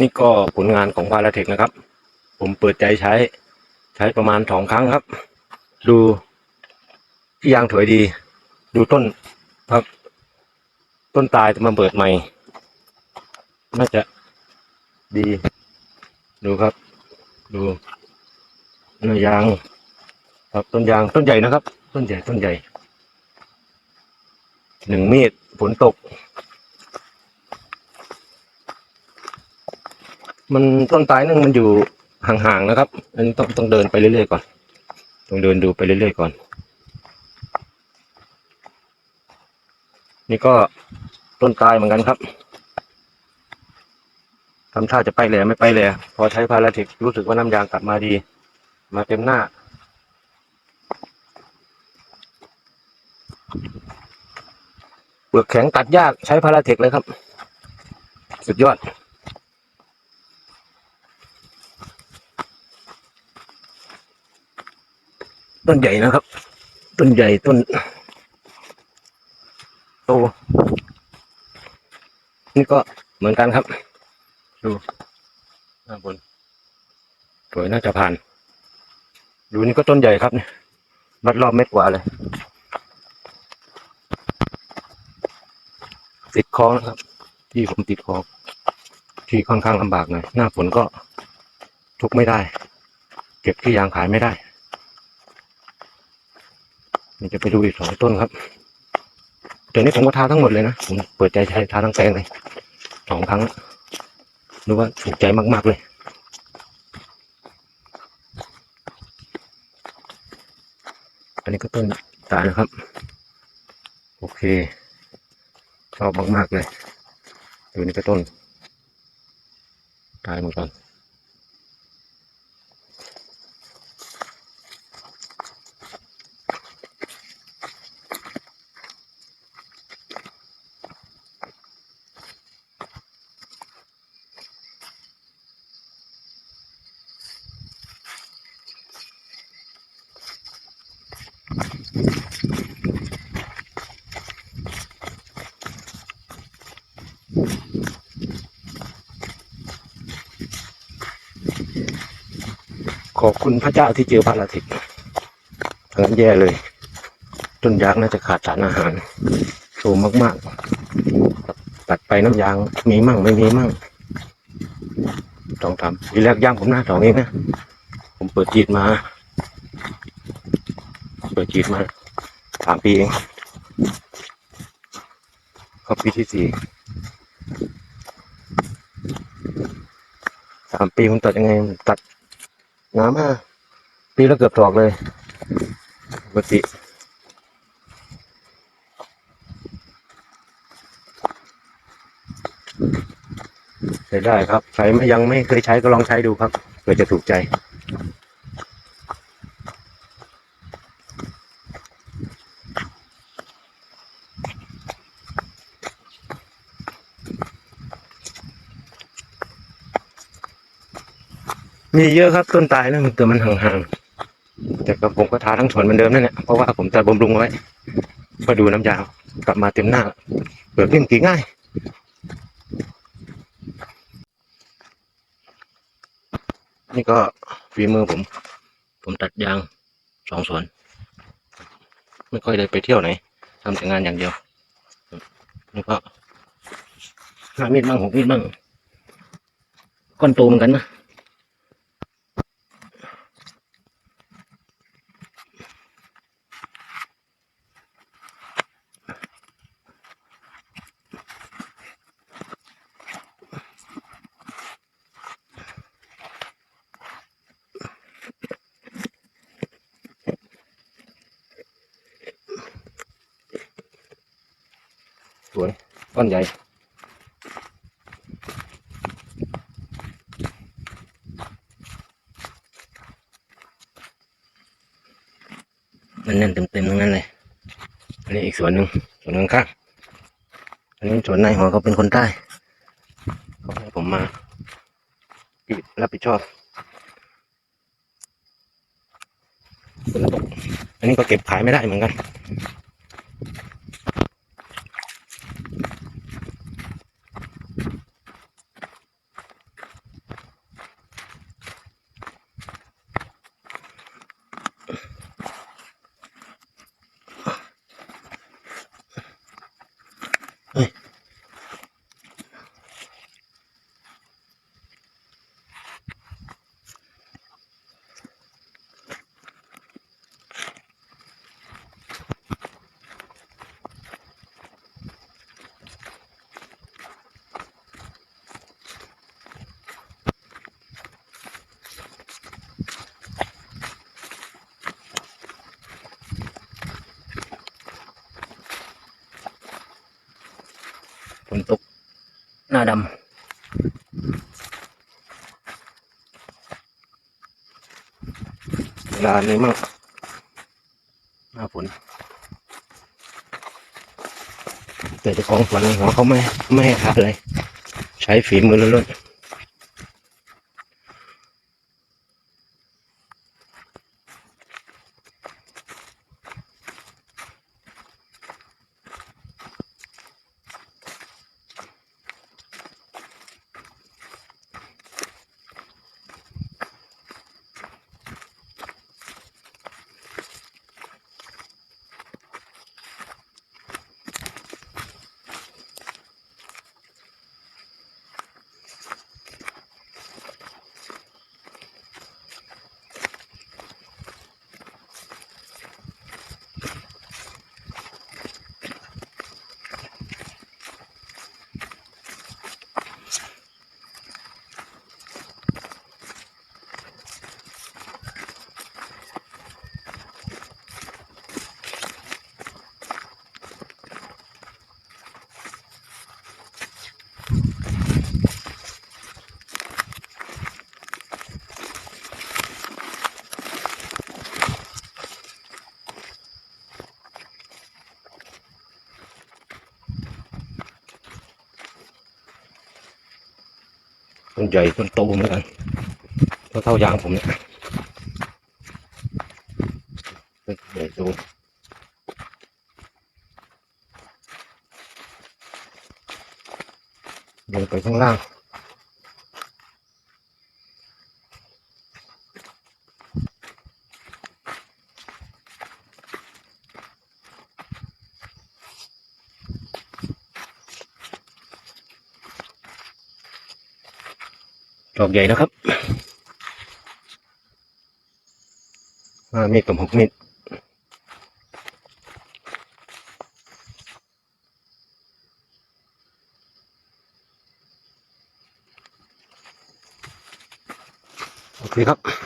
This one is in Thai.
นี่ก็ผลงานของพาราเทคนะครับ ผมเปิดใจใช้ ใช้ประมาณสองครั้งครับ ดูที่ยางถอยดี ดูต้นครับ ต้นตายจะมาเปิดใหม่ น่าจะดี ดูครับ ดูเนื้อยาง ครับต้นยางต้นใหญ่นะครับ ต้นใหญ่ต้นใหญ่หนึ่งเมตรฝนตก มันต้นตายนั่นมันอยู่ห่างๆนะครับ อันนี้ต้องต้องเดินไปเรื่อยๆก่อน ต้องเดินดูไปเรื่อยๆก่อน นี่ก็ต้นตายเหมือนกันครับทำท่าจะไปแหล่ไม่ไปแหล่พอใช้พาราเทครู้สึกว่าน้ำยางกลับมาดี มาเต็มหน้า เปลือกแข็งตัดยากใช้พาราเทคเลยครับ สุดยอด ต้นใหญ่นะครับ ต้นใหญ่ต้นโตนี่ก็เหมือนกันครับ ดูหน้าบนสวยน่าจะผ่าน ดูนี่ก็ต้นใหญ่ครับเนี่ยรัดรอบเม็ดกว่าเลย ติดคลองนะครับ ที่ผมติดคลองที่ค่อนข้างลำบากหน่อยหน้าฝนก็ทุกไม่ได้ เก็บที่ยางขายไม่ได้ นี่จะไปดูอีกสองต้นครับเดี๋ยวนี้ผมก็ทาทั้งหมดเลยนะผมเปิดใจใช้ทาทั้งแปลงเลยสองครั้งนึกว่าถูกใจมากๆเลยอันนี้ก็ต้นตาลนะครับ โอเคชอบมากๆเลยดูนี่ก็ต้นตายหมดก่อน อบคุณพระเจ้าที่เจอพระอาทิตย์ทางนั้นแย่เลย ต้นยางน่าจะขาดสารอาหารโตมากๆ ตัดไปน้ำยางมีมั่งไม่มีมั่งต้องทำทีแรกย่างผมหน้าสองเองนะ ผมเปิดจีดมา เปิดจีดมาสามปีเองเข้าปีที่สี่สามปีผมตัดยังไงตัด น้ำอะปีละเกือบถอกเลยปกติใช้ได้ครับใครไม่ยังไม่เคยใช้ก็ลองใช้ดูครับเผื่อจะถูกใจ มีเยอะครับต้นตายนะแต่มันห่างๆแต่ก็ผมก็ทาทั้งสวนเหมือนเดิมนั่นแหละเพราะว่าผมจะบำรุงไว้ก็ดูน้ำยางกลับมาเต็มหน้าเปลือกนิ่มกี่ง่ายนี่ก็ฝีมือผม ผมตัดยางสองสวน ไม่ค่อยได้ไปเที่ยวไหนทำแต่งานอย่างเดียวนี่ก็หามีดบ้างหกมีดบ้างก้อนโตเหมือนกันนะ ส วยก้อนใหญ่มันแน่นเต็มๆทั้งนั้นเลย อันนี้อีกส่วนหนึ่งส่วนหนึ่งข้างอันนี้ส่วนนายหัวเขาเป็นคนใต้เขาให้ผมมารับผิดชอบฝนตกอันนี้ก็เก็บขายไม่ได้เหมือนกัน หน้าดำลานี้มั่งหน้าฝนแต่เจ้าของฝนของเขาไม่ไม่ให้ทานเลย ใช้ฝีมือล้วนๆ ต้นใหญ่ต้นโตเหมือนกันเท่าเท่ายางผมเนี่ยต้นใหญ่โตลงไปข้างล่าง อกใหญ่นะครับห้าเมตรกับหกเมตรโอเคครับ